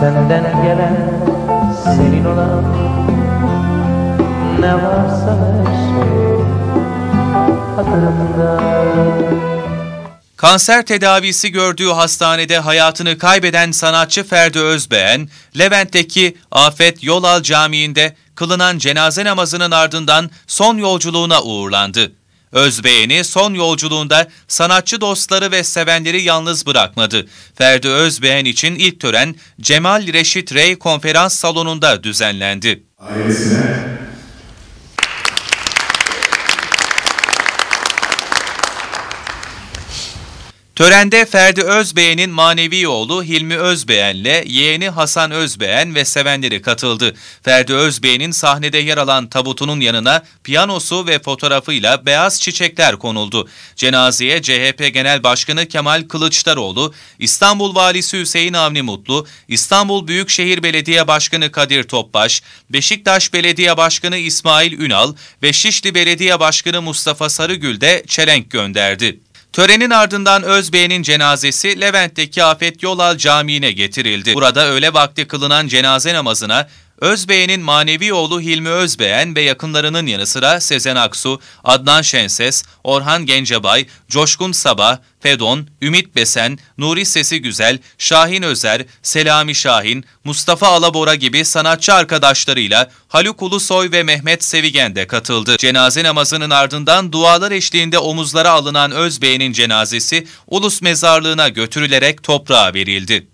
Senden gelen senin olan Ne varsa şey hatırımda Kanser tedavisi gördüğü hastanede hayatını kaybeden sanatçı Ferdi Özbeğen, Levent'teki Afet Yolal Camii'nde kılınan cenaze namazının ardından son yolculuğuna uğurlandı. Özbeğen'i son yolculuğunda sanatçı dostları ve sevenleri yalnız bırakmadı. Ferdi Özbeğen için ilk tören Cemal Reşit Rey konferans salonunda düzenlendi. ailesine Törende Ferdi Özbeğen'in manevi oğlu Hilmi Özbeğen'le yeğeni Hasan Özbeğen ve sevenleri katıldı. Ferdi Özbeğen'in sahnede yer alan tabutunun yanına piyanosu ve fotoğrafıyla beyaz çiçekler konuldu. Cenazeye CHP Genel Başkanı Kemal Kılıçdaroğlu, İstanbul Valisi Hüseyin Avni Mutlu, İstanbul Büyükşehir Belediye Başkanı Kadir Topbaş, Beşiktaş Belediye Başkanı İsmail Ünal ve Şişli Belediye Başkanı Mustafa Sarıgül de çelenk gönderdi. Törenin ardından Özbey'in cenazesi Levent'teki Afet Yolal Camii'ne getirildi. Burada öğle vakti kılınan cenaze namazına Özbey'in manevi oğlu Hilmi Özbeğen ve yakınlarının yanı sıra Sezen Aksu, Adnan Şenses, Orhan Gencebay, Coşkun Sabah, Fedon, Ümit Besen, Nuri Sesi Güzel, Şahin Özer, Selami Şahin, Mustafa Alabora gibi sanatçı arkadaşlarıyla Haluk Ulusoy ve Mehmet Sevigen de katıldı. Cenaze namazının ardından dualar eşliğinde omuzlara alınan Özbey'in cenazesi Ulus Mezarlığı'na götürülerek toprağa verildi.